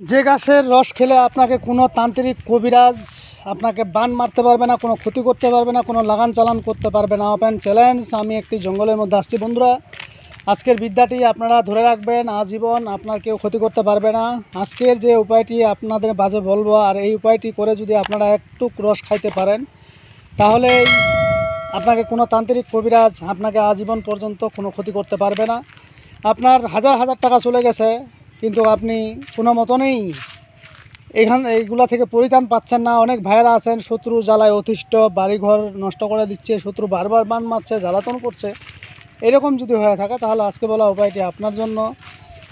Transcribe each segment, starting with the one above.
যে গাছের রস খেলে আপনাকে কোনো তান্ত্রিক কবিরাজ আপনাকে বান মারতে পারবে না, কোনো ক্ষতি করতে পারবে না, কোনো লাগান চালান করতে পারবে না। ওপেন চ্যালেঞ্জ আমি একটি জঙ্গলের মধ্যে আসছি বন্ধুরা। আজকের বিদ্যাটি আপনারা ধরে রাখবেন, আজীবন আপনার কেউ ক্ষতি করতে পারবে না। আজকের যে উপায়টি আপনাদের বাজে বলব, আর এই উপায়টি করে যদি আপনারা একটু রস খাইতে পারেন, তাহলে আপনাকে কোনো তান্ত্রিক কবিরাজ আপনাকে আজীবন পর্যন্ত কোনো ক্ষতি করতে পারবে না। আপনার হাজার হাজার টাকা চলে গেছে কিন্তু আপনি কোনো মতনেই এখান এইগুলা থেকে পরিত্রাণ পাচ্ছেন না। অনেক ভাইয়েরা আছেন, শত্রু জ্বালায় অতিষ্ঠ, বাড়িঘর নষ্ট করে দিচ্ছে, শত্রু বারবার বান মারছে, জ্বালাতন করছে। এরকম যদি হয়ে থাকে, তাহলে আজকে বলা উপায়টি আপনার জন্য।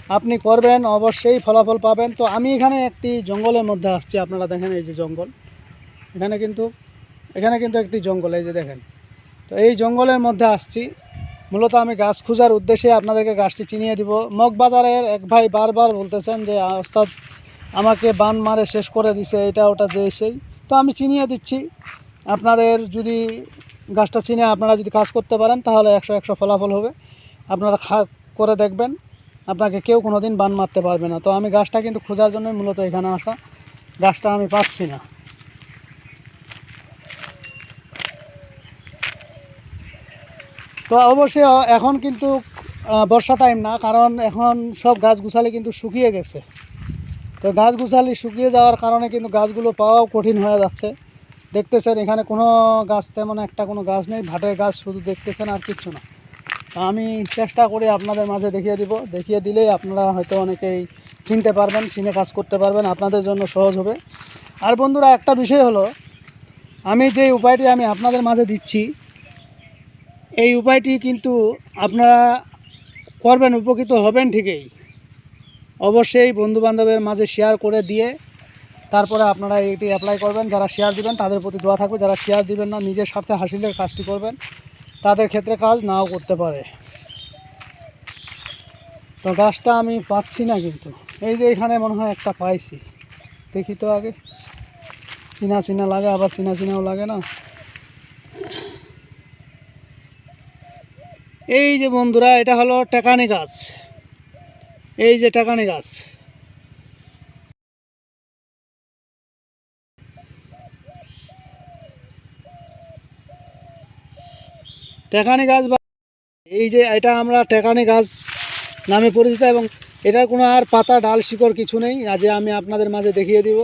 আপনি করবেন, অবশ্যই ফলাফল পাবেন। তো আমি এখানে একটি জঙ্গলের মধ্যে আসছি। আপনারা দেখেন এই যে জঙ্গল। এখানে কিন্তু এখানে কিন্তু একটি জঙ্গল, এই যে দেখেন। তো এই জঙ্গলের মধ্যে আসছি। মূলত আমি গাছ খোঁজার উদ্দেশ্যে আপনাদেরকে গাছটি চিনিয়ে দিব। মগবাজারের এক ভাই বারবার বলতেছেন যে, ওস্তাদ, আমাকে বান মারে শেষ করে দিছে, এটা, ওটা, যে, সেই। তো আমি চিনিয়ে দিচ্ছি। আপনাদের যদি গাছটা চিনে আপনারা যদি কাজ করতে পারেন, তাহলে একশো একশো ফলাফল হবে। আপনারা খা, করে দেখবেন। আপনাকে কেউ কোনো দিন বান মারতে পারবে না। তো আমি গাছটা কিন্তু খোঁজার জন্যই মূলত এখানে আসা। গাছটা আমি পাচ্ছি না। তো অবশ্যই এখন কিন্তু বর্ষা টাইম না, কারণ এখন সব গাছ গুছালি কিন্তু শুকিয়ে গেছে। তো গাছ গুছালি শুকিয়ে যাওয়ার কারণে কিন্তু গাছগুলো পাওয়াও কঠিন হয়ে যাচ্ছে। দেখতেছেন, এখানে কোনো গাছ তেমন একটা কোনো গাছ নেই, ভাটের গাছ শুধু দেখতেছেন আর কিচ্ছু না। তো আমি চেষ্টা করি আপনাদের মাঝে দেখিয়ে দিব। দেখিয়ে দিলেই আপনারা হয়তো অনেকেই চিনতে পারবেন, চিনে কাজ করতে পারবেন, আপনাদের জন্য সহজ হবে। আর বন্ধুরা, একটা বিষয় হলো, আমি যে উপায়টি আমি আপনাদের মাঝে দিচ্ছি এই উপায়টি কিন্তু আপনারা করবেন, উপকৃত হবেন ঠিকই। অবশ্যই বন্ধুবান্ধবের মাঝে শেয়ার করে দিয়ে তারপরে আপনারা এটি অ্যাপ্লাই করবেন। যারা শেয়ার দিবেন, তাদের প্রতি দোয়া থাকবে। যারা শেয়ার দিবেন না, নিজের স্বার্থে হাসিলের কাজটি করবেন। তাদের ক্ষেত্রে কাজ নাও করতে পারে। তো গাছটা আমি পাচ্ছি না কিন্তু। এই যে এখানে মনে হয় একটা পাইছি। দেখি তো আগে। চিনা চিনা লাগে, আবার চিনা চিনাও লাগে না? এই যে বন্ধুরা, এটা হলো টেকানি গাছ। এই যে টেকানি গাছ। টেকানি গাছ বা এই যে এটা আমরা টেকানি গাছ নামে পরিচিত এবং এটার কোনো আর পাতা, ডাল, শিকড় কিছু নেই। আজ আমি আপনাদের মাঝে দেখিয়ে দিব।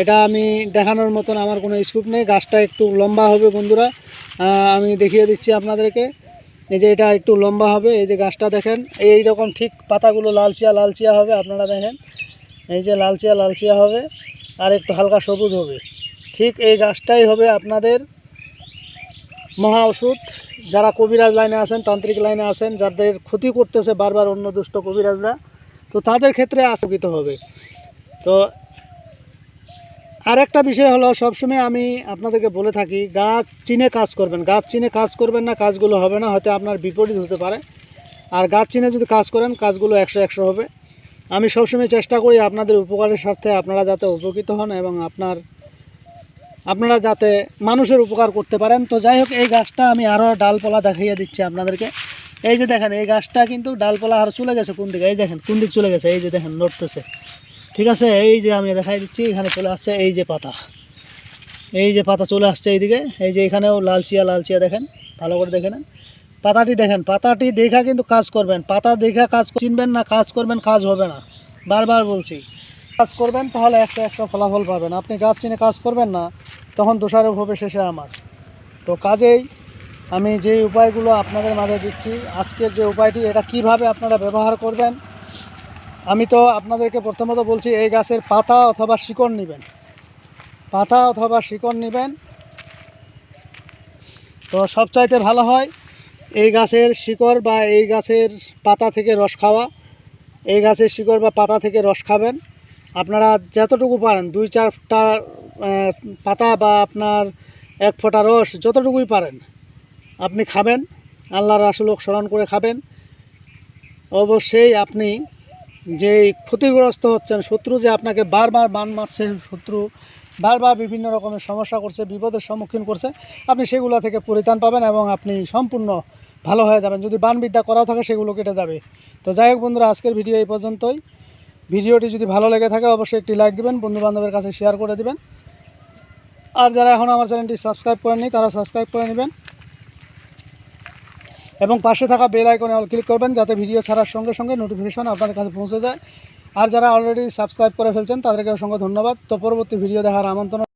এটা আমি দেখানোর মতন আমার কোনো স্কুপ নেই। গাছটা একটু লম্বা হবে বন্ধুরা। আমি দেখিয়ে দিচ্ছি আপনাদেরকে। এই যে এটা একটু লম্বা হবে, এই যে গাছটা দেখেন এই রকম ঠিক পাতাগুলো লালচিয়া লালচিয়া হবে, আপনারা দেখেন। এই যে লালচিয়া লালচিয়া হবে, আর একটু হালকা সবুজ হবে। ঠিক এই গাছটাই হবে আপনাদের মহা ওষুধ। যারা কবিরাজ লাইনে আছেন, তান্ত্রিক লাইনে আছেন, যাদের ক্ষতি করতেছে বারবার অন্য দুষ্ট কবিরাজরা, তো তাদের ক্ষেত্রে আশঙ্কিত হবে। তো আর একটা বিষয় হলো, সবসময় আমি আপনাদেরকে বলে থাকি, গাছ চিনে কাজ করবেন। গাছ চিনে কাজ করবেন না, কাজগুলো হবে না, হয়তো আপনার বিপরীত হতে পারে। আর গাছ চিনে যদি কাজ করেন, কাজগুলো একশো একশো হবে। আমি সবসময় চেষ্টা করি আপনাদের উপকারের স্বার্থে আপনারা যাতে উপকৃত হন এবং আপনার, আপনারা যাতে মানুষের উপকার করতে পারেন। তো যাই হোক, এই গাছটা আমি আরও ডালপালা দেখাইয়ে দিচ্ছি আপনাদেরকে। এই যে দেখেন, এই গাছটা কিন্তু ডালপালা আরও চলে গেছে কোন দিকে? এই দেখেন, কোন দিক চলে গেছে? এই যে দেখেন লড়তেছে ঠিক আছে, এই যে আমি দেখাই দিচ্ছি, এখানে চলে আসছে এই যে পাতা। এই যে পাতা চলে আসছে এইদিকে, এই যে এখানেও লালচিয়া লালচিয়া দেখেন, ভালো করে দেখে নেন। পাতাটি দেখেন, পাতাটি দেখা কিন্তু কাজ করবেন, পাতা দেখা কাজ চিনবেন না, কাজ করবেন, কাজ হবে না। বারবার বলছি, কাজ করবেন তাহলে একশো একশো ফলাফল পাবেন। আপনি গাছ চিনে কাজ করবেন না, তখন দোষারোপ হবে শেষে আমার। তো কাজেই আমি যে উপায়গুলো আপনাদের মাঝে দিচ্ছি, আজকের যে উপায়টি, এটা কীভাবে আপনারা ব্যবহার করবেন আমি তো আপনাদেরকে প্রথমত বলছি, এই গাছের পাতা অথবা শিকড় নেবেন। পাতা অথবা শিকড় নেবেন। তো সবচাইতে ভালো হয় এই গাছের শিকড় বা এই গাছের পাতা থেকে রস খাওয়া। এই গাছের শিকড় বা পাতা থেকে রস খাবেন। আপনারা যতটুকু পারেন, দুই চারটা পাতা বা আপনার এক ফোঁটা রস যতটুকুই পারেন, আপনি খাবেন। আল্লাহর রাসুলক স্মরণ করে খাবেন। অবশ্যই আপনি যে ক্ষতিগ্রস্ত হচ্ছেন, শত্রু যে আপনাকে বারবার বান মারছে, শত্রু বারবার বিভিন্ন রকমের সমস্যা করছে, বিপদের সম্মুখীন করছে, আপনি সেগুলো থেকে পরিত্রাণ পাবেন এবং আপনি সম্পূর্ণ ভালো হয়ে যাবেন। যদি বানবিদ্যা করা থাকে, সেগুলো কেটে যাবে। তো যাই হোক বন্ধুরা, আজকের ভিডিও এই পর্যন্তই। ভিডিওটি যদি ভালো লেগে থাকে, অবশ্যই একটি লাইক দিবেন বন্ধু বান্ধবের কাছে শেয়ার করে দিবেন। আর যারা এখন আমার চ্যানেলটি সাবস্ক্রাইব করেননি, তারা সাবস্ক্রাইব করে নেবেন। এবং পাশে থাকা বেল আইকনে অল ক্লিক করবেন, যাতে ভিডিও ছাড়ার সঙ্গে সঙ্গে নোটিফিকেশন আপনার কাছে পৌঁছে যায়। আর যারা অলরেডি সাবস্ক্রাইব করে ফেলছেন, তাদেরকে অসংখ্য ধন্যবাদ। তো পরবর্তী ভিডিও দেখার আমন্ত্রণ